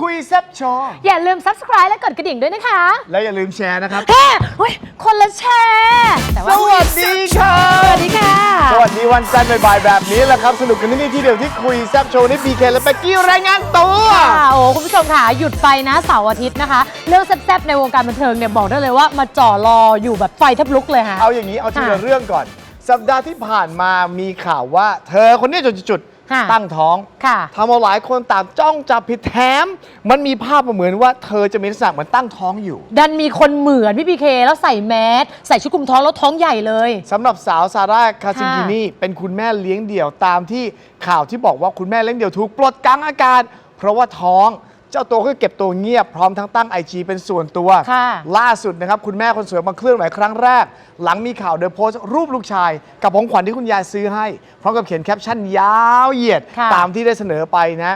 คุยแซบโชว์อย่าลืม subscribe และกดกระดิ่งด้วยนะคะและอย่าลืมแชร์นะครับ แฮ่เฮ้ย คนละแชร์แต่สวัสดีครัสวับสดีค่ะ สวัสดีวันจันทร์บ่ายๆแบบนี้แหละครับ สนุกกันที่นี่ที่เดียวที่คุยแซบโชว์นี่บีเคและเป๊กกี้รายงานตัว ค่ะโอ้คุณผู้ชมค่ะ หยุดไปนะเสาร์อาทิตย์นะคะ เรื่องแซ่บๆในวงการบันเทิงเนี่ย บอกได้เลยว่ามาจ่อรออยู่แบบไฟแทบลุกเลยค่ะเอาอย่างนี้เอาทีละค่ะ เรื่องก่อน สัปดาห์ที่ผ่านมามีข่าวว่า เธอคนนี้จุด ค่ะๆตั้งท้องค่ะทำเอาหลายคนต่างจ้องจับผิดแถม มันมีภาพมาเหมือนว่าเธอจะมีลักษณะเหมือนตั้งท้องอยู่ ดันมีคนเหมือนพี่พีเคแล้วใส่แมสใส่ชุดคลุมท้องแล้วท้องใหญ่เลย สำหรับสาวซาร่าคาซิงกินีเป็นคุณแม่เลี้ยงเดี่ยวตามที่ข่าวที่บอกว่าคุณแม่เลี้ยงเดี่ยวถูกปลดกลางอากาศเพราะว่าท้อง เจ้าตัวก็เก็บตัวเงียบพร้อมทั้งตั้งไอจีเป็นส่วนตัว ค่ะ ล่าสุดนะครับ คุณแม่คนสวยมาเคลื่อนไหวครั้งแรก หลังมีข่าวโดยโพสต์รูปลูกชาย กับของขวัญที่คุณยายซื้อให้ พร้อมกับเขียนแคปชั่นยาวเหยียด ค่ะ ตามที่ได้เสนอไปนะ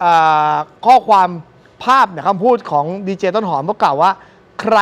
เอ่อข้อความภาพเนี่ยคำพูดของดีเจต้นหอมก็กล่าวว่า ใคร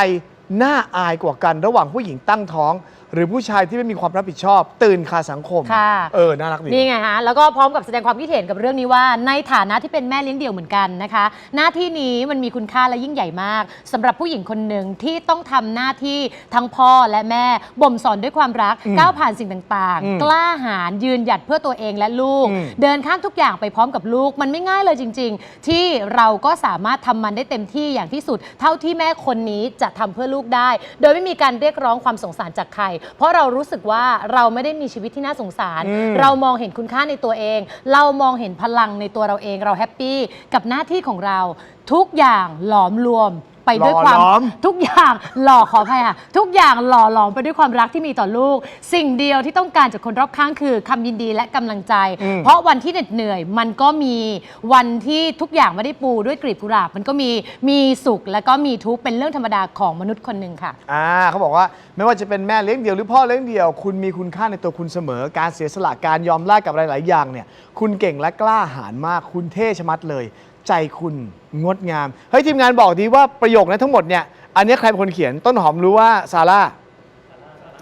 น่าอายกว่ากันระหว่างผู้หญิงตั้งท้อง หรือผู้ชายที่ไม่มีความรับผิดชอบ ตื่นคาสังคม ค่ะ เออ น่ารักดี นี่ไงฮะ แล้วก็พร้อมกับแสดงความคิดเห็นกับเรื่องนี้ว่า ในฐานะที่เป็นแม่เลี้ยงเดี่ยวเหมือนกันนะคะ หน้าที่นี้มันมีคุณค่าและยิ่งใหญ่มากสำหรับผู้หญิงคนหนึ่งที่ต้องทำหน้าที่ทั้งพ่อและแม่บ่มสอนด้วยความรักอืมก้าวผ่านสิ่งต่างอืมๆ กล้าหาญยืนหยัดเพื่อตัวเองและลูก อืม เดินข้ามทุกอย่างไปพร้อมกับลูก มันไม่ง่ายเลยจริง ๆ ที่เราก็สามารถทำมันได้เต็มที่อย่างที่สุด เท่าที่แม่คนนี้จะทำเพื่อลูกได้ โดยไม่มีการเรียกร้องความสงสารจากใครเพราะเรารู้สึกว่าเราไม่ได้มีชีวิตที่น่าสงสารอืมเรามองเห็นคุณค่าในตัวเอง เรามองเห็นพลังในตัวเราเองเราแฮปปี้กับหน้าที่ของเราทุกอย่างหลอมรวม ไปด้วยความ หล่อหลอม ทุกอย่างหล่อขออภัยค่ะ ทุกอย่างหล่อหลอมไปด้วยความรักที่มีต่อลูก สิ่งเดียวที่ต้องการจากคนรอบข้างคือคำยินดีและกำลังใจ อืม เพราะวันที่เหน็ดเหนื่อยมันก็มีวันที่ทุกอย่างไม่ได้ปูด้วยกลีบกุหลาบมันก็มีมีสุขและก็มีทุกข์เป็นเรื่องธรรมดาของมนุษย์คนหนึ่งค่ะ อ่าเขาบอกว่าไม่ว่าจะเป็นแม่เลี้ยงเดี่ยวหรือพ่อเลี้ยงเดี่ยว คุณมีคุณค่าในตัวคุณเสมอ การเสียสละการยอมแลกกับหลาย ๆ อย่างเนี่ย คุณเก่งและกล้าหาญมากคุณเท่ชะมัดเลย ใจคุณงดงาม เฮ้ยทีมงานบอกดีว่าประโยคนั้นทั้งหมดเนี่ย อันนี้ใครเป็นคนเขียน ต้นหอมรู้ว่าซาร่า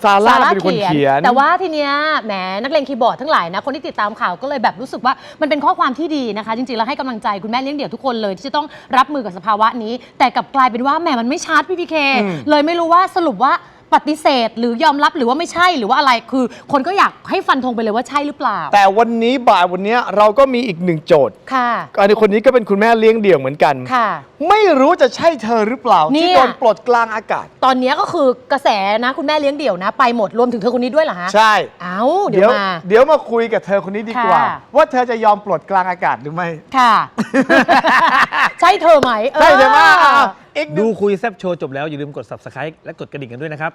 ซาร่าเป็นคนเขียน แต่ว่าทีเนี้ยแหมนักเลงคีย์บอร์ดทั้งหลายนะคนที่ติดตามข่าวก็เลยแบบรู้สึกว่ามันเป็นข้อความที่ดีนะคะ จริงๆแล้วให้กำลังใจคุณแม่เลี้ยงเดี่ยวทุกคนเลย ที่จะต้องรับมือกับสภาวะนี้ แต่กลับกลายเป็นว่าแหมมันไม่ชัดพี่พีเคอืมเลยไม่รู้ว่าสรุปว่า ปฏิเสธหรือยอมรับหรือว่าไม่ใช่หรือว่าอะไรคือ คนก็อยากให้ฟันธงไปเลยว่าใช่หรือเปล่า แต่วันนี้บ่ายวันนี้เราก็มีอีกหนึ่งโจทย์ค่ะ อันนี้คนนี้ก็เป็นคุณแม่เลี้ยงเดี่ยวเหมือนกัน ค่ะ ไม่รู้จะใช่เธอหรือเปล่า เนี่ที่ยโดนปลดกลางอากาศ ตอนเนี้ยก็คือกระแสนะคุณแม่เลี้ยงเดี่ยวนะ ไปหมดรวมถึงเธอคนนี้ด้วยเหรอฮะใช่ เอ้าเดี๋ยวมา เดี๋ยวมาคุยกับเธอคนนี้ดีกว่า ค่ะ ว่าเธอจะยอมปลดกลางอากาศหรือไม่ ค่ะ ใช่เธอไหมใช่เดี๋ยวมาเออ อีกหดูนึ่งคุยแซบโชว์จบแล้วอย่าลืมกด subscribe และกดกระดิ่งกันด้วยนะครับ